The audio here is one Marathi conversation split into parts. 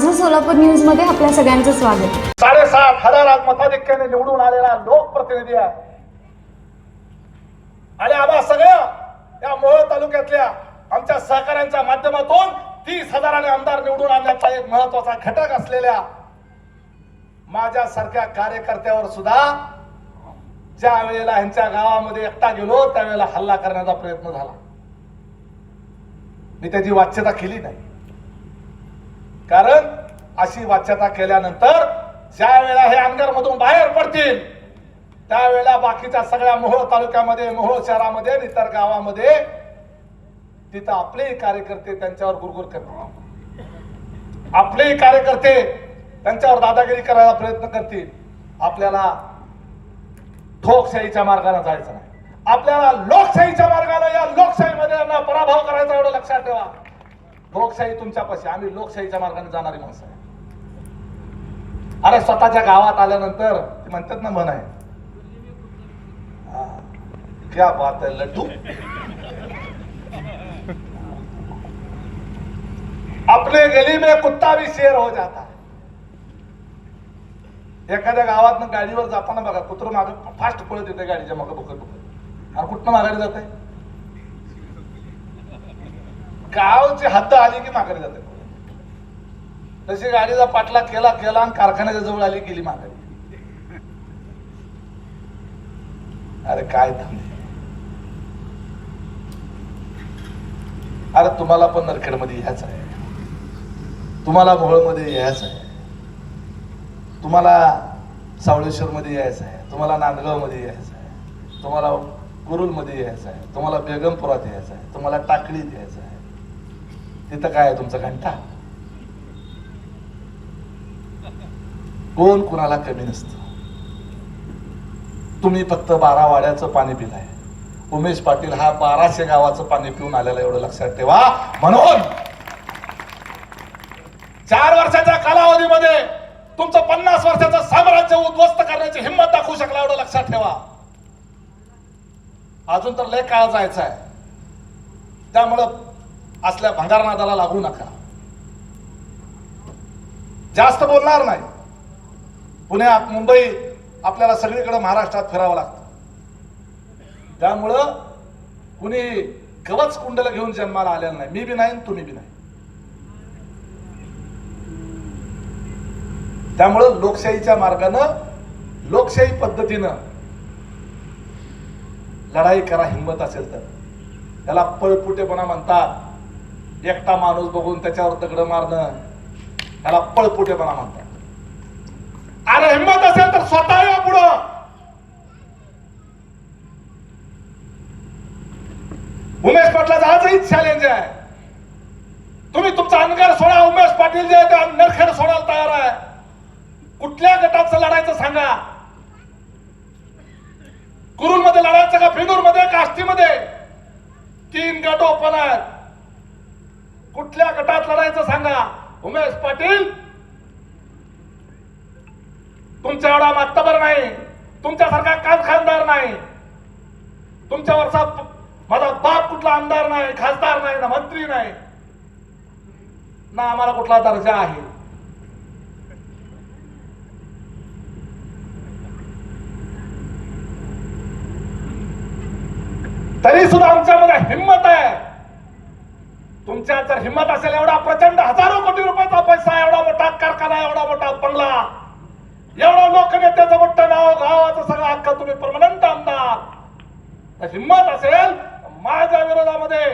माझं सोलापूर न्यूजमध्ये आपल्या सगळ्यांचं स्वागत. साडेसात हजार मताधिक्याने निवडून आलेला लोकप्रतिनिधी आहे. आणि आम्हा सगळ्या या मोहोळ तालुक्यातल्या आमच्या सहकाऱ्यांच्या माध्यमातून तीस हजाराने आमदार निवडून आणण्याचा एक महत्त्वाचा घटक असलेल्या माझ्यासारख्या कार्यकर्त्यावर सुद्धा ज्या वेळेला ह्यांच्या गावामध्ये एकटा गेलो त्यावेळेला हल्ला करण्याचा प्रयत्न झाला. मी त्याची वाच्यता केली नाही. कारण अशी वाच्यता केल्यानंतर ज्या वेळा हे अनगर मधून बाहेर पडतील त्यावेळेला बाकीच्या सगळ्या मोहोळ तालुक्यामध्ये मोहोळ शहरामध्ये आणि इतर गावामध्ये तिथं आपलेही कार्यकर्ते त्यांच्यावर गुरगुर करतील. आपलेही कार्यकर्ते त्यांच्यावर दादागिरी करायला प्रयत्न करतील. आपल्याला ठोकशाहीच्या मार्गाने जायचं नाही. आपल्याला लोकशाहीच्या मार्गाने या लोकशाहीमध्ये यांना पराभव करायचा एवढं लक्षात ठेवा. लोकशाही तुमच्यापाशी आम्ही लोकशाहीच्या मार्गाने जाणारी माणसं आहे. अरे स्वतःच्या गावात आल्यानंतर ते म्हणतात ना मन आहे. क्या बात आहे लड्डू. आपले गली में कुत्ता भी शेर हो जाता एखाद्या गावात गाडीवर जाताना बघा कुत्र माग फास्ट पळत येते गाडीच्या मागे बघत बघत आणि कुठनं माघारी जाते गावचे हद्द आली की माघारी जाते तशी गाडीचा पाठला केला केला आणि कारखान्याच्या जवळ आली गेली माघारी. अरे काय धंदे अरे तुम्हाला पण नरखेडमध्ये यायचं आहे. तुम्हाला मोहोळमध्ये यायचं आहे. तुम्हाला सावळेश्वरमध्ये यायचं आहे. तुम्हाला नांदगावमध्ये यायचं आहे. तुम्हाला कुरुलमध्ये यायचं आहे. तुम्हाला बेगमपुरात यायचं आहे. तुम्हाला टाकळीत यायचं आहे. तिथं काय आहे तुमचा घंटा? कोण कुणाला कमी नसतं. तुम्ही फक्त बारा वाड्याचं पाणी पिलाय. उमेश पाटील हा बाराशे गावाचं पाणी पिऊन आलेला एवढं लक्षात ठेवा. म्हणून चार वर्षाच्या कालावधीमध्ये तुमचं पन्नास वर्षाचं साम्राज्य उद्ध्वस्त करण्याची हिंमत दाखवू शकला एवढं लक्षात ठेवा. अजून तर लय काळ जायचा आहे त्यामुळं असल्या भंगारनादाला लागू नका. जास्त बोलणार नाही. पुण्यात मुंबई आपल्याला सगळीकडे महाराष्ट्रात फिरावं लागतं. त्यामुळं कुणी गवच कुंडला घेऊन जन्माला आलेलं नाही. मी बी नाही तुम्ही बी नाही. त्यामुळं लोकशाहीच्या मार्गानं लोकशाही पद्धतीनं लढाई करा हिंमत असेल तर. त्याला पळपुटेपणा म्हणतात. एकटा माणूस बघून त्याच्यावर दगड मारणं त्याला पळपुटेपणा म्हणतात. अरे हिंमत असेल तर स्वतः या पुढं. उमेश पाटलाचं आजही चॅलेंज आहे. तुम्ही तुमचा अनगर सोडा उमेश पाटील जे ते नरखेड सोडायला तयार आहे. कुठल्या गटाचं लढायचं सांगा? कुरुलमध्ये लढायचं का फिनूरमध्ये का आष्टीमध्ये तीन गट ओपन आहेत. कुठल्या गटात लढायचं सांगा? उमेश पाटील तुमच्या एवढा मातबर नाही. तुमच्यासारखा काल खानदार नाही. तुमच्यावरचा माझा बाप कुठला आमदार नाही खासदार नाही ना मंत्री नाही. ना आम्हाला कुठला दर्जा आहे. तरी सुद्धा आमच्यामध्ये हिंमत आहे. तुमच्या जर हिंमत असेल एवढा प्रचंड हजारो कोटी रुपयाचा पैसा एवढा मोठा कारखाना एवढा मोठा बंगला एवढा लोकनेत्याचं मोठं नाव गावाचं सगळं हक्क तुम्ही परमनंट आमदार हिंमत असेल माझ्या विरोधामध्ये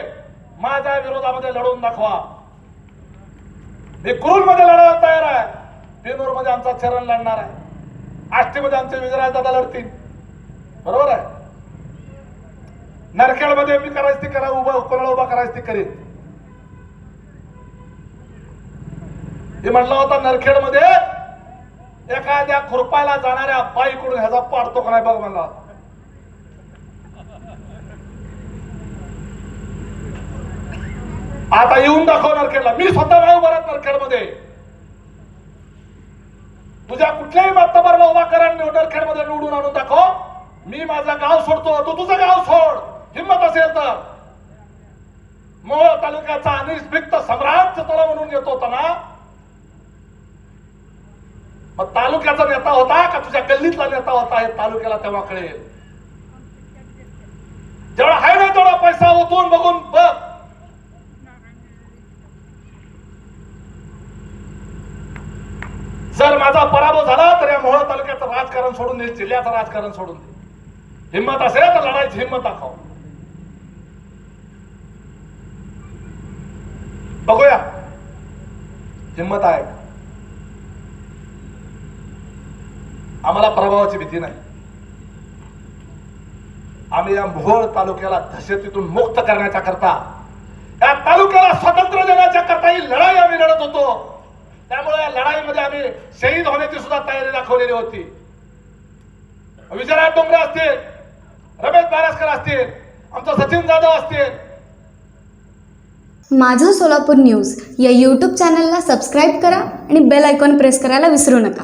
माझ्या विरोधामध्ये लढवून दाखवा. मी कुरुलमध्ये लढायला तयार आहे. पेनूरमध्ये आमचा चरण लढणार आहे. आष्टीमध्ये आमचे विजयराज दादा लढतील. बरोबर आहे? नरखेडमध्ये मी करायची ती करा उभा कोणाला उभा करायची ती करीन. हे म्हणलं होता नरखेडमध्ये एखाद्या खुरपायला जाणाऱ्या बाईकडून ह्याचा पाडतो का नाही बघ म्हणला. होता. आता येऊन दाखव नरखेडला. मी स्वतः नाही उभारत नरखेडमध्ये तुझ्या कुठल्याही मातबरला उभा करा नरखेडमध्ये निवडून आणून दाखव. मी माझं गाव सोडतो तू तुझं गाव सोड. हिंमत असेल तर. मोहोळ तालुक्याचा अनिष्भिक्त सम्राट तुला म्हणून येत होता ना. मग तालुक्याचा नेता होता का तुझ्या गल्लीतला नेता होता हे तालुक्याला तेव्हा कळेल. जेवढा आहे ना तेवढा पैसा ओतून बघून बघ. जर माझा पराभव झाला तर या मोहोळ तालुक्याचं राजकारण सोडून दे जिल्ह्याचं राजकारण सोडून दे. हिंमत असेल तर लढायची हिंमत दाखव. बघूया. हिंमत आहे का? आम्हाला प्रभावाची भीती नाही. आम्ही या मोहोळ तालुक्याला दहशतीतून मुक्त करण्याच्या करता या तालुक्याला स्वातंत्र्य देण्याच्या करता ही लढाई आम्ही लढत होतो. त्यामुळे या लढाईमध्ये आम्ही शहीद होण्याची सुद्धा तयारी दाखवलेली होती. विजयराज डोंगरे असतील रमेश बारसकर असतील आमचा सचिन जाधव असतील. माझं सोलापूर न्यूज या यूट्यूब चॅनलला सबस्क्राईब करा आणि बेल आयकॉन प्रेस करायला विसरू नका.